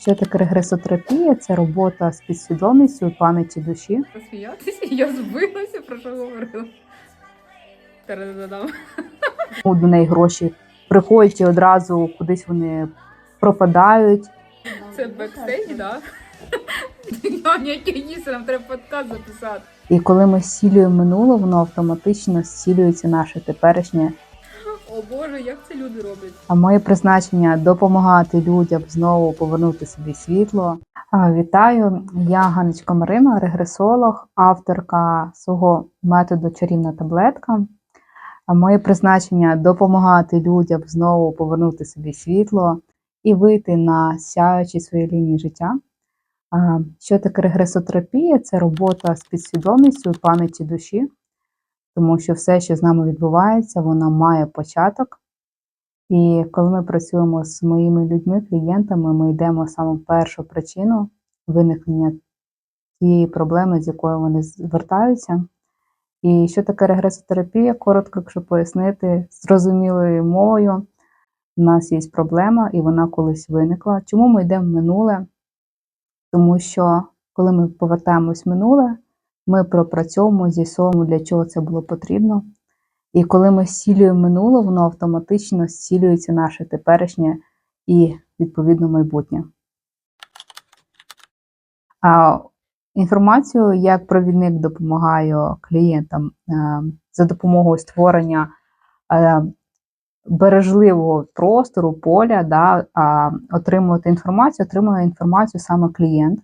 Що таке регресотерапія? Це робота з підсвідомістю і пам'яті душі. Посміятися, я збилася, про що говорила. До неї гроші приходять і одразу кудись вони пропадають. Це бекстейдж, так? Нам треба подкаст записати. І коли ми зцілюємо минуле, воно автоматично зцілюється наше теперішнє. О Боже, як це люди роблять? А моє призначення допомагати людям знову повернути собі світло. Вітаю! Я Ганочка Марина, регресолог, авторка свого методу чарівна таблетка. А моє призначення допомагати людям знову повернути собі світло і вийти на сяючі свої лінії життя. Що таке регресотерапія? Це робота з підсвідомістю пам'яті душі, тому що все, що з нами відбувається, воно має початок. І коли ми працюємо з моїми людьми, клієнтами, ми йдемо саме першу причину виникнення тієї проблеми, з якою вони звертаються. І що таке регресотерапія? Коротко, якщо пояснити, зрозумілою мовою, у нас є проблема, і вона колись виникла. Чому ми йдемо в минуле? Тому що коли ми повертаємось в минуле, ми пропрацьовуємо, з'ясовуємо, для чого це було потрібно. І коли ми зцілюємо минуле, воно автоматично зцілюється наше теперішнє і відповідно майбутнє. А інформацію, як провідник допомагаю клієнтам е, за допомогою створення е, бережливого простору, поля, да, отримувати інформацію, отримує інформацію саме клієнт.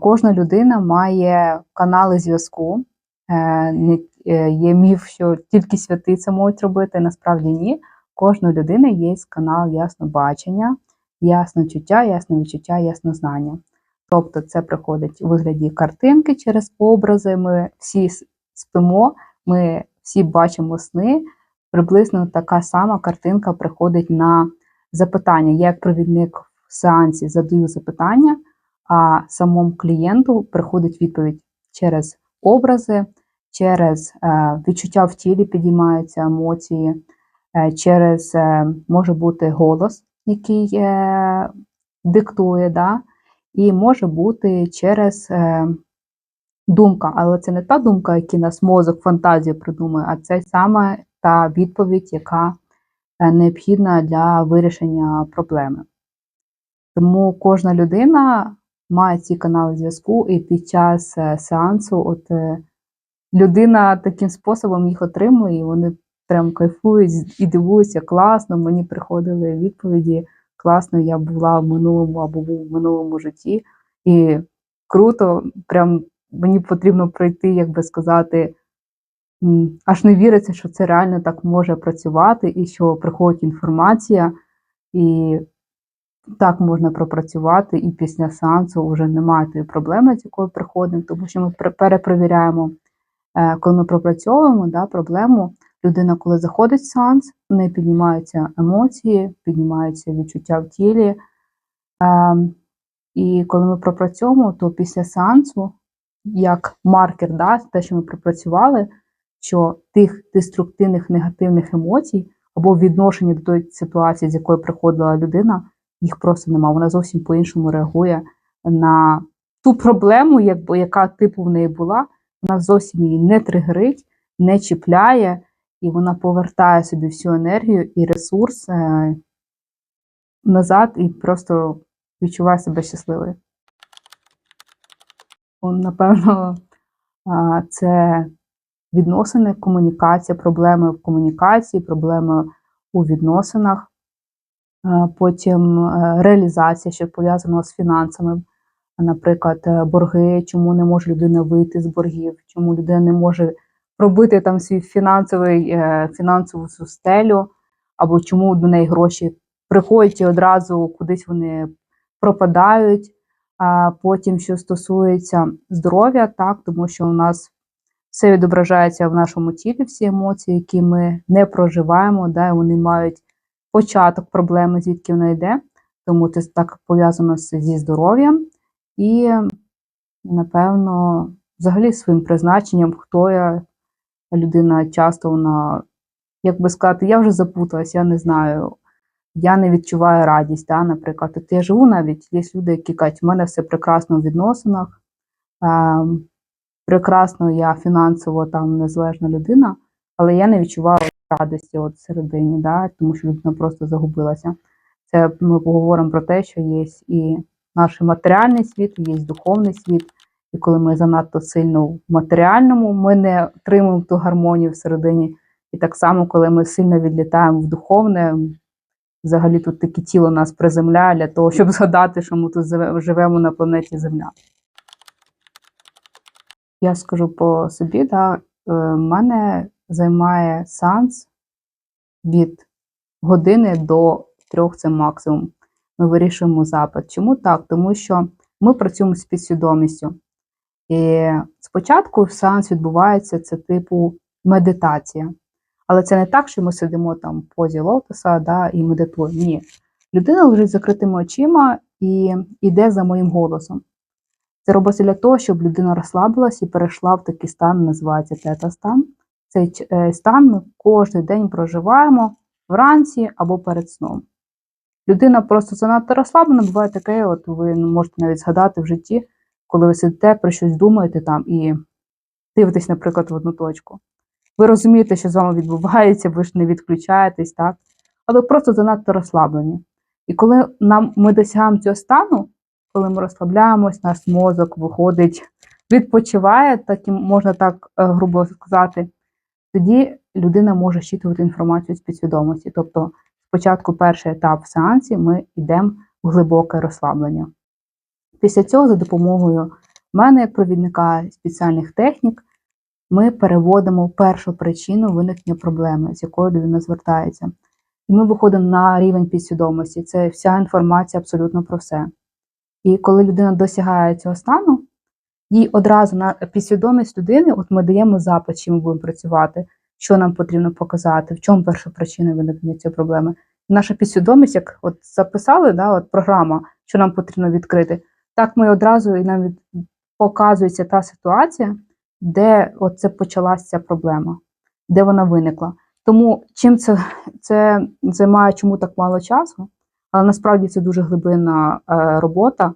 Кожна людина має канали зв'язку. Е, е, Є міф, що тільки святи це можуть робити, насправді ні. Кожна людина є канал яснобачення, ясночуття, ясновідчуття, яснознання. Тобто це приходить у вигляді картинки через образи. Ми всі спимо, ми всі бачимо сни. Приблизно така сама картинка приходить на запитання. Я як провідник в сеансі задаю запитання, а самому клієнту приходить відповідь через образи, через е, відчуття в тілі підіймаються емоції, е, через е, може бути голос, який диктує, да? і може бути через думка, але це не та думка, яку нас мозок фантазію придумує, а це саме та відповідь, яка необхідна для вирішення проблеми. Тому кожна людина має ці канали зв'язку, і під час е, сеансу от е, людина таким способом їх отримує, і вони прям кайфують і дивуються, класно, мені приходили відповіді, класно, я була в минулому або був в минулому житті. І круто, прям мені потрібно пройти, як би сказати, аж не віриться, що це реально так може працювати, і що приходить інформація, і так можна пропрацювати, і після сеансу вже немає тої проблеми, з якою приходимо, тому що ми перепровіряємо, е, коли ми пропрацьовуємо да, проблему. Людина, коли заходить в сеанс, в неї піднімаються емоції, піднімаються відчуття в тілі. Ем, і коли ми пропрацьовуємо, то після сеансу, як маркер, да, те, що ми пропрацювали, що тих деструктивних негативних емоцій або відношення до тої ситуації, з якої приходила людина, їх просто нема. Вона зовсім по-іншому реагує на ту проблему, якби, яка типу в неї була. Вона зовсім її не тригерить, не чіпляє, і вона повертає собі всю енергію і ресурс е, назад і просто відчуває себе щасливою. Напевно, це відносини, комунікація, проблеми в комунікації, проблеми у відносинах, потім е, реалізація, що пов'язана з фінансами. Наприклад, е, борги, чому не може людина вийти з боргів, чому людина не може пробити там свій фінансовий, е, фінансову цю стелю, або чому до неї гроші приходять і одразу кудись вони пропадають. А потім, що стосується здоров'я, так, тому що у нас все відображається в нашому тілі, всі емоції, які ми не проживаємо, да, вони мають початок проблеми, звідки вона йде. Тому це так пов'язано зі здоров'ям і, напевно, взагалі своїм призначенням, хто я, людина часто вона, як би сказати, я вже запуталась, я не знаю. я не відчуваю радість. Да? Наприклад, от я живу навіть, є люди, які кажуть, у мене все прекрасно в відносинах, е, прекрасно я фінансово там незалежна людина, але я не відчуваю радості от всередині, да? тому що людина просто загубилася. Це ми поговоримо про те, що є і наш матеріальний світ, і є духовний світ. І коли ми занадто сильно в матеріальному, ми не отримуємо ту гармонію всередині. І так само, коли ми сильно відлітаємо в духовне, взагалі тут таке тіло нас приземляє для того, щоб згадати, що ми тут живемо на планеті Земля. Я скажу по собі, да, е, мене займає сеанс від години до трьох це максимум. Ми вирішуємо запит. Чому так? Тому що ми працюємо з підсвідомістю. І спочатку сеанс відбувається це типу медитація. Але це не так, що ми сидимо там в позі лотоса да, і медитуємо. Ні. Людина лежить з закритими очима і йде за моїм голосом. Це робиться для того, щоб людина розслабилась і перейшла в такий стан, називається тета-стан. Цей е, стан ми кожен день проживаємо вранці або перед сном. Людина просто занадто розслаблена, буває таке, от ви можете навіть згадати в житті, коли ви сидите, про щось думаєте там і дивитесь, наприклад, в одну точку. Ви розумієте, що з вами відбувається, ви ж не відключаєтесь, так? Але просто занадто розслаблені. І коли нам ми досягаємо цього стану, коли ми розслабляємось, наш мозок виходить, відпочиває, так і можна так е, грубо сказати, тоді людина може щитувати інформацію з підсвідомості. Тобто, спочатку перший етап в сеансі ми йдемо в глибоке розслаблення. Після цього, за допомогою мене, як провідника спеціальних технік, ми переводимо першу причину виникнення проблеми, з якою людина звертається. І ми виходимо на рівень підсвідомості. Це вся інформація абсолютно про все. І коли людина досягає цього стану, їй одразу на підсвідомість людини, от ми даємо запит, чим ми будемо працювати, що нам потрібно показати, в чому перша причина виникнення цієї проблеми. Наша підсвідомість, як от записали, да, от програма, що нам потрібно відкрити, так ми одразу і нам показується та ситуація, де от це почалася проблема, де вона виникла. Тому чим це, це займає чому так мало часу, але насправді це дуже глибинна е, робота,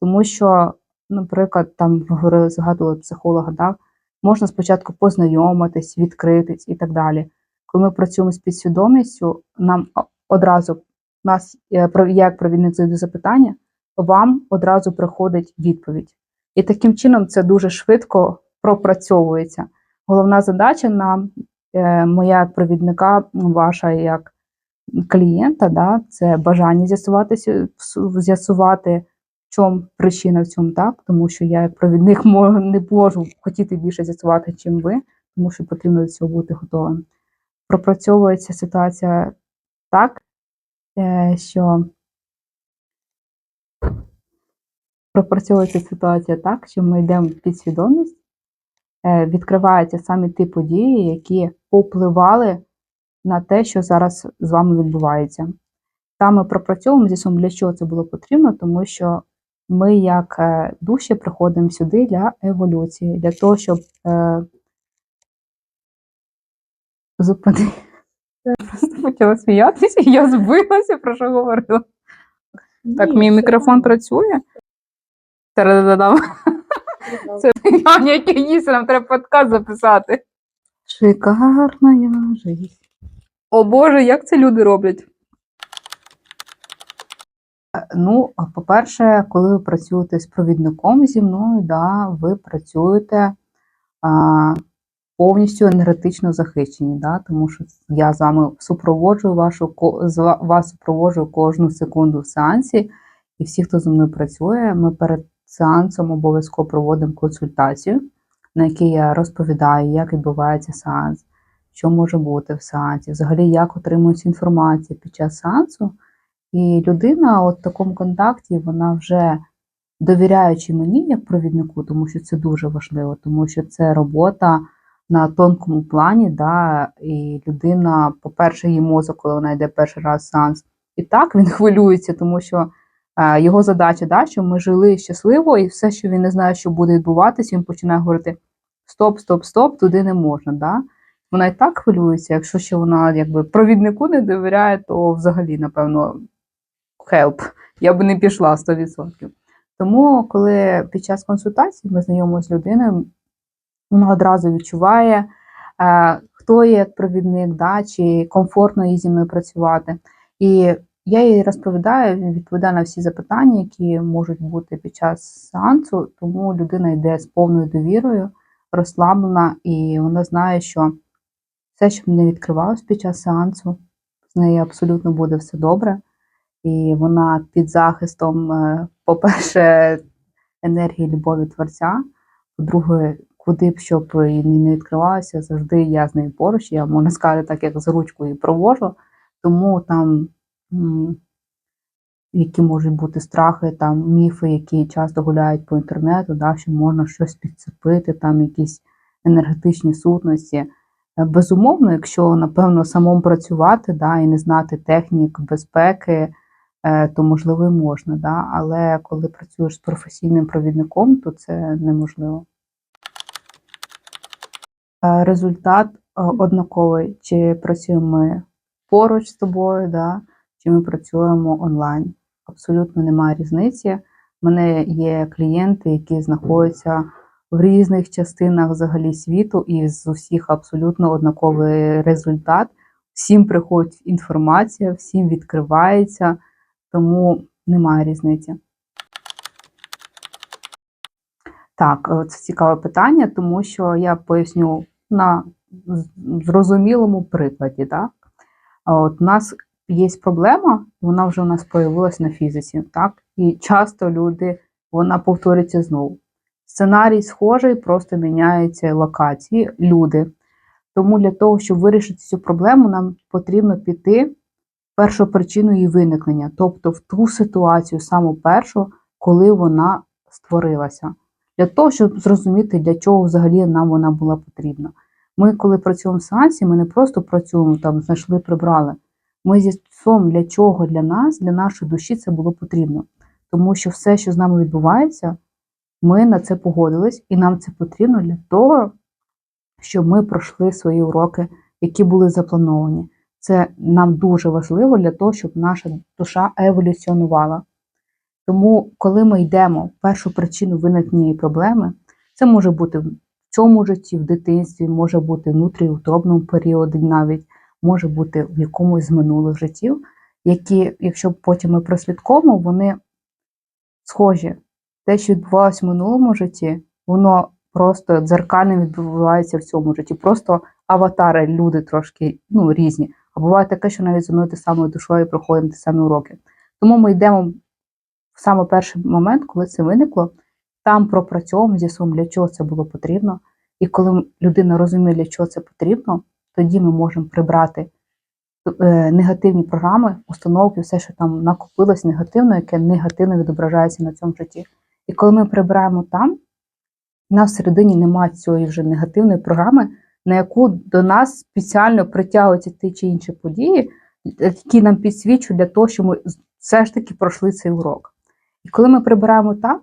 тому що, наприклад, там говорили, згадували психолога, да, можна спочатку познайомитись, відкритись і так далі. Коли ми працюємо з підсвідомістю, нам одразу нас, е, я як провідник задаю запитання, вам одразу приходить відповідь. І таким чином це дуже швидко пропрацьовується. Головна задача на е, моя як провідника, ваша як клієнта, да, це бажання з'ясувати, з'ясувати, чому причина в цьому, так, тому що я як провідник не можу хотіти більше з'ясувати, чим ви, тому що потрібно до цього бути готовим. Пропрацьовується ситуація так, е, що пропрацьовується ситуація так, що ми йдемо в підсвідомість, е, відкриваються самі ті події, які повпливали на те, що зараз з вами відбувається. Там ми пропрацьовуємо зі для чого це було потрібно, тому що ми, як е, душі, приходимо сюди для еволюції, для того, щоб е, зупинити. Я просто почала сміятися, і я збилася, про що говорила. Так, мій мікрофон працює. Це Аня, яке їсти, нам треба подкаст записати. Шикарна жизнь. О Боже, як це люди роблять? Ну, по-перше, коли ви працюєте з провідником зі мною, да, ви працюєте а, повністю енергетично захищені, да, тому що я з вами супроводжую вашу вас супроводжую кожну секунду в сеансі, і всі, хто зі мною працює, ми перед сеансом обов'язково проводимо консультацію, на якій я розповідаю, як відбувається сеанс, що може бути в сеансі, взагалі як отримується інформація під час сеансу. І людина от в такому контакті, вона вже довіряючи мені як провіднику, тому що це дуже важливо, тому що це робота на тонкому плані, да, і людина, по-перше, її мозок, коли вона йде перший раз в сеанс, і так він хвилюється, тому що е, його задача, да, щоб ми жили щасливо, і все, що він не знає, що буде відбуватися, він починає говорити: стоп, стоп, стоп, туди не можна. Да? вона і так хвилюється. Якщо ще вона якби провіднику не довіряє, то взагалі, напевно, help. Я би не пішла 100%. Тому, коли під час консультації ми знайомимося з людиною, вона одразу відчуває, е, хто є як провідник, да, чи комфортно їй зі мною працювати. І я їй розповідаю, відповідаю на всі запитання, які можуть бути під час сеансу, тому людина йде з повною довірою, розслаблена, і вона знає, що все, що не відкривалось під час сеансу, з нею абсолютно буде все добре. І вона під захистом, е, по-перше, енергії любові творця. По-друге, куди б щоб і не відкривалося, завжди я з нею поруч. Я можна сказати, так як за ручку її провожу. Тому там, які можуть бути страхи, там міфи, які часто гуляють по інтернету, да, що можна щось підцепити, там якісь енергетичні сутності. Е, Безумовно, якщо напевно самому працювати, да, і не знати технік безпеки, то можливо і можна. Да? Але коли працюєш з професійним провідником, то це неможливо. Е, Результат е, однаковий, чи працюємо ми поруч з тобою, да? чи ми працюємо онлайн. Абсолютно немає різниці. У мене є клієнти, які знаходяться в різних частинах взагалі світу, і з усіх абсолютно однаковий результат. Всім приходить інформація, всім відкривається, тому немає різниці. Так, е, це цікаве питання, тому що я поясню на зрозумілому прикладі. Так? От у нас є проблема, вона вже у нас появилась на фізиці, так? І часто люди, вона повторюється знову. Сценарій схожий, просто міняються локації, люди. Тому для того, щоб вирішити цю проблему, нам потрібно піти першу причину її виникнення, тобто в ту ситуацію, саму першу, коли вона створилася. Для того, щоб зрозуміти, для чого взагалі нам вона була потрібна. Ми, коли працюємо в сеансі, ми не просто працюємо там, знайшли, прибрали. Ми з'ясуємо, для чого для нас, для нашої душі це було потрібно. Тому що все, що з нами відбувається, ми на це погодились, і нам це потрібно для того, щоб ми пройшли свої уроки, які були заплановані. Це нам дуже важливо для того, щоб наша душа еволюціонувала. Тому, коли ми йдемо в першу причину виникнення проблеми, це може бути в цьому житті, в дитинстві, може бути внутріутробному періоді навіть, може бути в якомусь з минулих життів, які, якщо потім ми прослідкуємо, вони схожі. Те, що відбувалося в минулому житті, воно просто дзеркально відбувається в цьому житті. Просто аватари, люди трошки ну, різні. А буває таке, що навіть з одною те самою душою проходимо ті самі уроки. Тому ми йдемо в саме перший момент, коли це виникло, там пропрацьовуємо, з'ясуємо, для чого це було потрібно. І коли людина розуміє, для чого це потрібно, тоді ми можемо прибрати е, негативні програми, установки, все, що там накопилось негативно, яке негативно відображається на цьому житті. І коли ми прибираємо там, у нас всередині немає цієї вже негативної програми, на яку до нас спеціально притягуються ті чи інші події, які нам підсвічують для того, щоб ми все ж таки пройшли цей урок. І коли ми прибираємо там,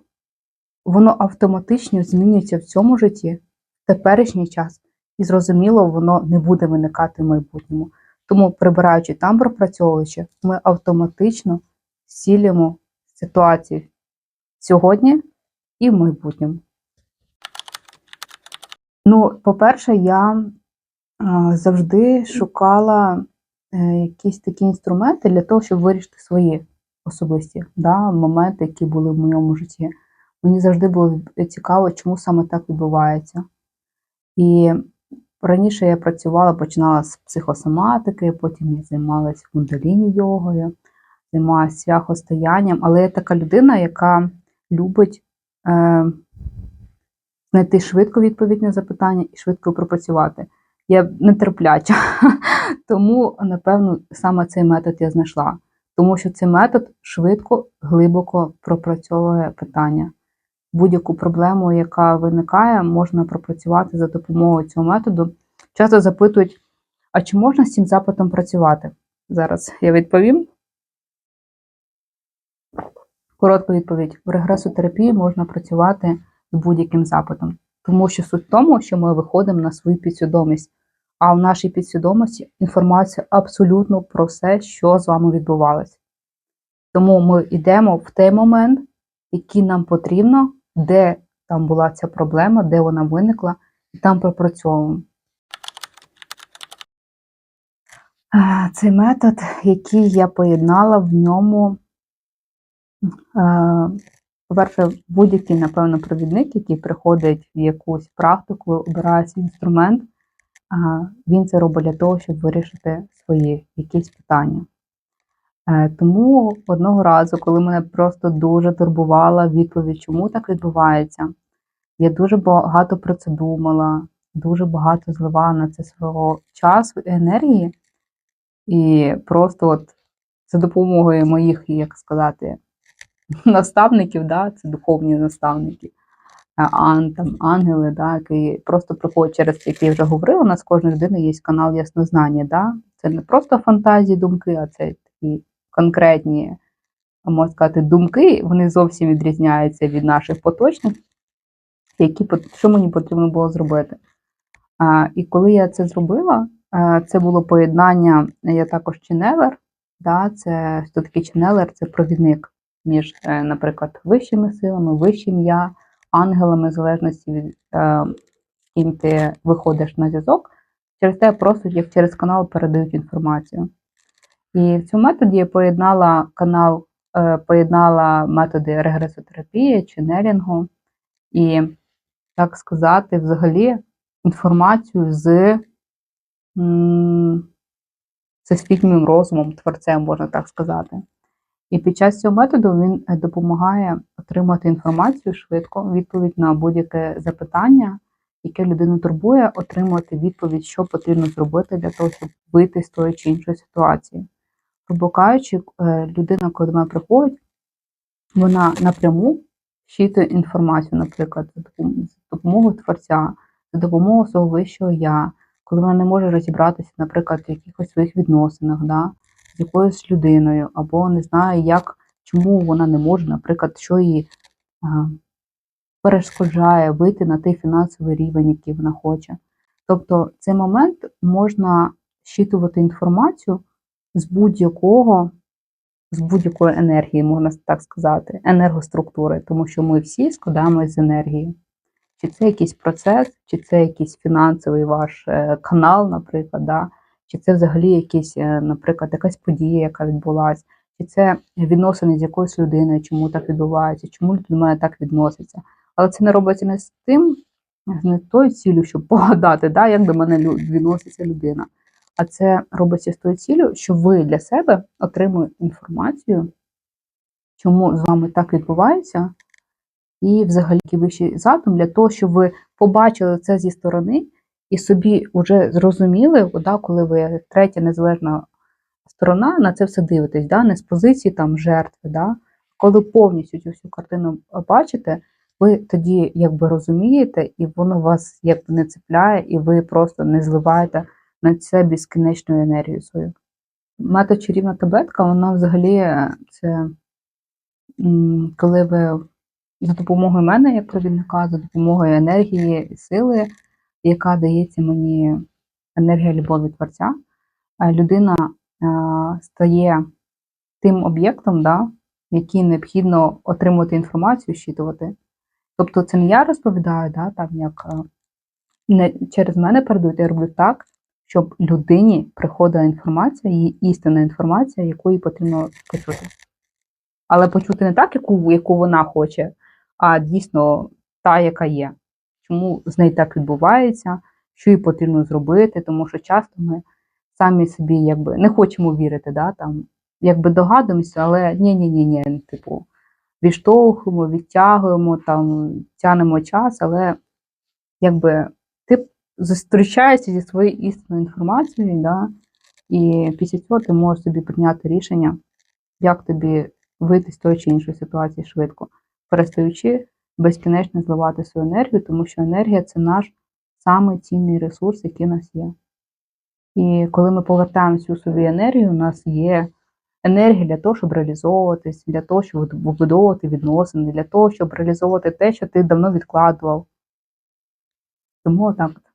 воно автоматично змінюється в цьому житті, в теперішній час, і зрозуміло, воно не буде виникати в майбутньому. Тому, прибираючи там, пропрацьовуючи, ми автоматично зцілюємо ситуацію сьогодні і в майбутньому. Ну, по-перше, я завжди шукала е, якісь такі інструменти для того, щоб вирішити свої особисті да, моменти, які були в моєму житті. Мені завжди було цікаво, чому саме так відбувається. І раніше я працювала, починала з психосоматики, потім я займалася кундаліні йогою, займалася свяхостоянням, але я така людина, яка любить е, знайти швидко відповідь на запитання і швидко пропрацювати. Я нетерпляча, тому, напевно, саме цей метод я знайшла. Тому що цей метод швидко, глибоко пропрацьовує питання. Будь-яку проблему, яка виникає, можна пропрацювати за допомогою цього методу. Часто запитують, а чи можна з цим запитом працювати? Зараз я відповім. Коротка відповідь: в регресотерапії можна працювати з будь-яким запитом, тому що суть в тому, що ми виходимо на свою підсвідомість. а в нашій підсвідомості інформація абсолютно про все, що з вами відбувалося. Тому ми йдемо в той момент, який нам потрібно, де там була ця проблема, де вона виникла, і там пропрацьовуємо. Цей метод, який я поєднала в ньому, е, по-перше, будь-який, напевно, провідник, який приходить в якусь практику, обирає свій інструмент, він це робить для того, щоб вирішити свої якісь питання. Е, Тому одного разу, коли мене просто дуже турбувала відповідь, чому так відбувається, я дуже багато про це думала, дуже багато зливала на це свого часу і енергії. І просто от за допомогою моїх, як сказати, наставників, да, це духовні наставники, ан, там, ангели, да, які просто приходять через як я вже говорила, у нас кожної людини є канал яснознання. Да? Це не просто фантазії, думки, а це такі конкретні, можна сказати, думки, вони зовсім відрізняються від наших поточних, які, що мені потрібно було зробити. А, і коли я це зробила, це було поєднання, я також ченелер, да, це хто такий ченелер, це провідник між, е, наприклад, вищими силами, вищим я, ангелами, в залежності від е, ким ти виходиш на зв'язок, через те просто як через канал передають інформацію. І в цьому методі я поєднала канал, е, поєднала методи регресотерапії, ченелінгу і, так сказати, взагалі інформацію з всесвітнім розумом, творцем, можна так сказати. І під час цього методу він е, допомагає отримати інформацію швидко, відповідь на будь-яке запитання, яке людину турбує, отримати відповідь, що потрібно зробити для того, щоб вийти з тої чи іншої ситуації. Грубо кажучи, е, людина, коли до мене приходить, вона напряму щитує інформацію, наприклад, за допомогою творця, за допомогою свого вищого я, коли вона не може розібратися, наприклад, в якихось своїх відносинах, да, з якоюсь людиною, або не знає, як, чому вона не може, наприклад, що її а, перешкоджає вийти на той фінансовий рівень, який вона хоче. Тобто, цей момент можна щитувати інформацію з будь-якого, з будь-якої енергії, можна так сказати, енергоструктури, тому що ми всі складаємось з енергії. Чи це якийсь процес, чи це якийсь фінансовий ваш е, канал, наприклад, да? Чи це взагалі якийсь, е, наприклад, якась подія, яка відбулася, чи це відносини з якоюсь людиною, чому так відбувається, чому до мене так відносяться. Але це не робиться не з тим, не тою цілею, щоб погадати, да, як до мене відноситься людина. А це робиться з тою цілею, що ви для себе отримуєте інформацію, чому з вами так відбувається, і взагалі вищий задум для того, щоб ви побачили це зі сторони і собі вже зрозуміли, да, коли ви як третя незалежна сторона на це все дивитесь, да, не з позиції там жертви. Да, коли повністю цю всю картину бачите, ви тоді якби розумієте, і воно вас якби не цепляє, і ви просто не зливаєте на це безкінечну енергію свою. Метод чарівна таблетка, вона взагалі е, це коли ви за допомогою мене, як провідника, за допомогою енергії і сили, яка дається мені енергія любові Творця, людина е, стає тим об'єктом, да, який необхідно отримувати інформацію, щитувати. Тобто це не я розповідаю, да, там як е, не через мене передають, я роблю так, щоб людині приходила інформація, її істинна інформація, яку їй потрібно почути. Але почути не так, яку, яку вона хоче, а дійсно та, яка є. Чому з нею так відбувається, що їй потрібно зробити, тому що часто ми самі собі якби не хочемо вірити, да, там, якби догадуємося, але ні-ні-ні, ні, типу, відштовхуємо, відтягуємо, там, тянемо час, але якби ти зустрічаєшся зі своєю істинною інформацією, да, і після цього ти можеш собі прийняти рішення, як тобі вийти з тої чи іншої ситуації швидко, перестаючи безкінечно зливати свою енергію, тому що енергія це наш самий цінний ресурс, який у нас є. І коли ми повертаємо всю собі енергію, у нас є енергія для того, щоб реалізовуватись, для того, щоб вибудовувати відносини, для того, щоб реалізовувати те, що ти давно відкладував. Тому так,